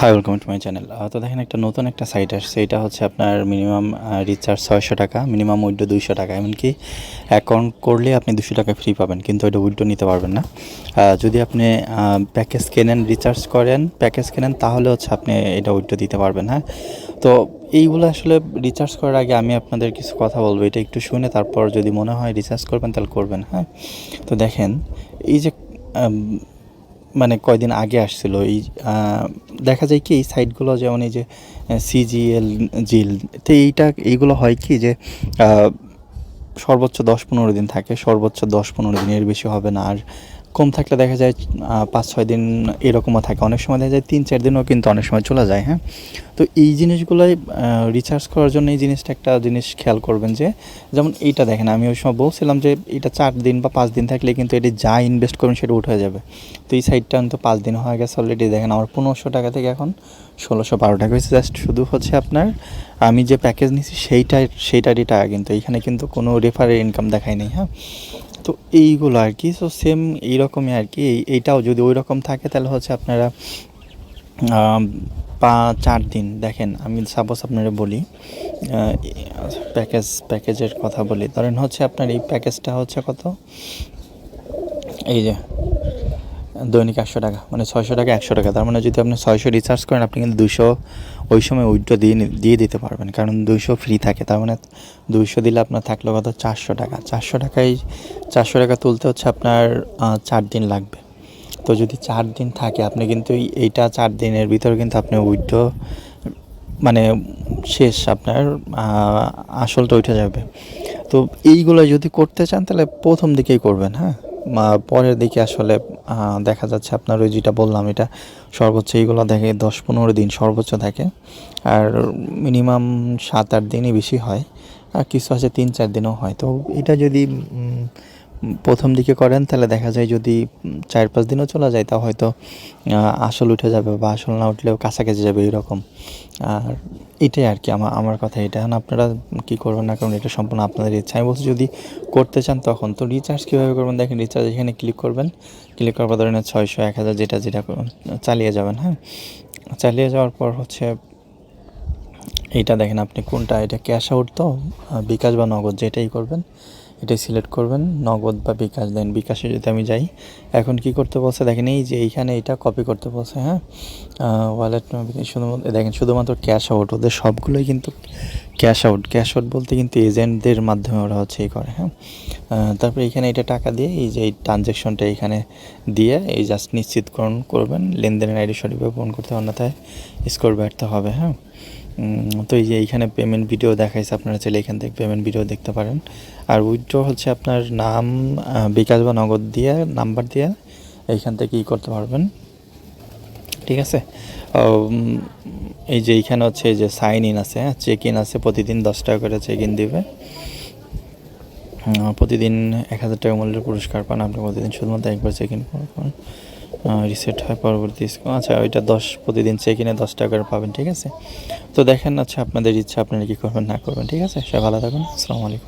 Hi welcome to my channel তো দেখেন একটা নতুন একটা সাইট আসছে। এটা হচ্ছে আপনার মিনিমাম রিচার্জ ছয়শো টাকা মিনিমাম উইড্রো দুইশো টাকা। এমনকি অ্যাকাউন্ট করলে আপনি দুশো টাকা ফ্রি পাবেন, কিন্তু ওইটা উইড্রো নিতে পারবেন না। যদি আপনি প্যাকেজ কেনেন রিচার্জ করেন প্যাকেজ কেনেন, তাহলে হচ্ছে আপনি এটা উইড্রো দিতে পারবেন হ্যাঁ? তো এইগুলো আসলে রিচার্জ করার আগে আমি আপনাদের কিছু কথা বলব। এটা একটু শুনে তারপর যদি মনে হয় রিচার্জ করবেন, তাহলে করবেন হ্যাঁ? তো দেখেন, এই যে মানে কয়দিন আগে আসছিল, এই দেখা যায় কি, এই সাইটগুলো যেমন এই যে সিজিএল জিল, তো এইটা, এইগুলো হয় কি যে সর্বোচ্চ দশ পনেরো দিন থাকে, সর্বোচ্চ দশ পনেরো দিনের বেশি হবে না। আর কম থাকলে দেখা যায় পাঁচ ছয় দিন এরকমও থাকে। অনেক সময় দেখা যায় তিন চার দিনও কিন্তু অনেক সময় চলে যায় হ্যাঁ? তো এই জিনিসগুলোই রিচার্জ করার জন্য এই জিনিসটা একটা জিনিস খেয়াল করবেন যে, যেমন এইটা দেখেন, আমি ওই সময় বলছিলাম যে, এটা চার দিন বা পাঁচ দিন থাকলে কিন্তু এটি যা ইনভেস্ট করবেন সেটা উঠে যাবে। তো এই সাইডটা কিন্তু পাঁচ দিন হয়ে গেছে অলরেডি দেখেন আমার পনেরোশো টাকা থেকে এখন ষোলোশো বারো টাকা হয়েছে। জাস্ট শুধু হচ্ছে আপনার, আমি যে প্যাকেজ নিয়েছি সেইটাই, সেইটারই টাকা কিন্তু। এখানে কিন্তু কোনো রেফারের ইনকাম দেখায় নেই হ্যাঁ? তো এইগুলো আর কি। সো সেম এইরকমই আর কি। এই- এইটাও যদি ওই রকম থাকে, তাহলে হচ্ছে আপনারা পা চার দিন, দেখেন, আমি সাপোজ আপনারা বলি প্যাকেজ প্যাকেজের কথা বলি। ধরেন হচ্ছে আপনার এই প্যাকেজটা হচ্ছে কত? এই যে দৈনিক একশো টাকা মানে ছয়শো টাকা, একশো টাকা। তার মানে যদি আপনি ছয়শো রিচার্জ করেন, আপনি কিন্তু দুশো ওই সময় উইড্রো দিয়ে দিয়ে দিতে পারবেন, কারণ দুশো ফ্রি থাকে। তার মানে দুশো দিলে আপনার থাকল কত? চারশো টাকা। চারশো টাকায়, চারশো টাকা তুলতে হচ্ছে আপনার চার দিন লাগবে। তো যদি চার দিন থাকে, আপনি কিন্তু এই- এইটা চার দিনের ভিতরে কিন্তু আপনি উইড্রো মানে শেষ আপনার আসলটা উঠে যাবে। তো এইগুলো যদি করতে চান, তাহলে প্রথম দিকেই করবেন হ্যাঁ? পরের দিকে আসলে দেখা যাচ্ছে আপনার ওই যেটা বললাম এটা সর্বোচ্চ এইগুলো দেখে দশ পনেরো দিন সর্বোচ্চ থাকে। আর মিনিমাম সাত আট দিনই বেশি হয়। আর কিছু আছে তিন চার দিনও হয়। তো এটা যদি প্রথম দিকে করেন, তাহলে দেখা যায় যদি চার পাঁচ দিনও চলে যায়, তা হয়তো আসল উঠে যাবে বা আসল না উঠলেও কাছাকাছি যাবে এরকম। আর এটাই আর কি আমার আমার কথা এটা। এখন আপনারা কী করবেন না কারণ এটা সম্পূর্ণ আপনাদের ইচ্ছা। আমি বলছি যদি করতে চান তখন তো রিচার্জ কীভাবে করবেন? দেখেন রিচার্জ এখানে ক্লিক করবেন। ক্লিক করার পর ধরেন ছয়শো, এক হাজার যেটা যেটা চালিয়ে যাবেন হ্যাঁ? চালিয়ে যাওয়ার পর হচ্ছে, এইটা দেখেন আপনি কোনটা, এটা ক্যাশ আউট তো? বিকাশ বা নগদ যেটাই করবেন। এটাই সিলেক্ট করবেন, নগদ বা বিকাশ দেন বিকাশে যদি আমি যাই, এখন কি করতে বলছে? দেখেন এই যে এইখানে এটা কপি করতে বলছে হ্যাঁ? ওয়ালেট শুধুমাত্র, দেখেন শুধুমাত্র ক্যাশ আউট ওদের সবগুলোই কিন্তু ক্যাশ আউট ক্যাশ আউট বলতে কিন্তু এজেন্টদের মাধ্যমে ওরা হচ্ছে এই করে হ্যাঁ? তারপরে এখানে এটা টাকা দিয়ে এই যে এই ট্রানজ্যাকশনটা এখানে দিয়ে এই জাস্ট নিশ্চিতকরণ করবেন, লেনদেনের আইডি সঠিকভাবে পূরণ করতে অন্যথায় স্কোর ব্যর্থ হবে হ্যাঁ? তো এই যে এইখানে পেমেন্ট ভিডিও দেখাইছে, আপনারা চাইলে এখান থেকে পেমেন্ট ভিডিও দেখতে পারেন। আর উইথড্র হচ্ছে আপনার নাম বিকাশ বা নগদ দিয়ে নাম্বার দিয়ে এইখান থেকে ই করতে পারবেন। ঠিক আছে? এই যে এইখানে হচ্ছে এই যে সাইন ইন আছে হ্যাঁ চেক ইন আছে, প্রতিদিন দশ টাকা করে চেক ইন দিবে। প্রতিদিন এক হাজার টাকা মূল্যের পুরস্কার পান, আপনি প্রতিদিন শুধুমাত্র একবার চেক ইন করবেন রিসেট হয় পরবর্তী স্কুল আচ্ছা ওইটা দশ, প্রতিদিন চেক ইনে দশ টাকা করে পাবেন, ঠিক আছে? তো দেখেন আচ্ছা আপনাদের ইচ্ছা আপনারা কী করবেন, না করবেন, ঠিক আছে? সে ভালো থাকুন, আসসালামু আলাইকুম।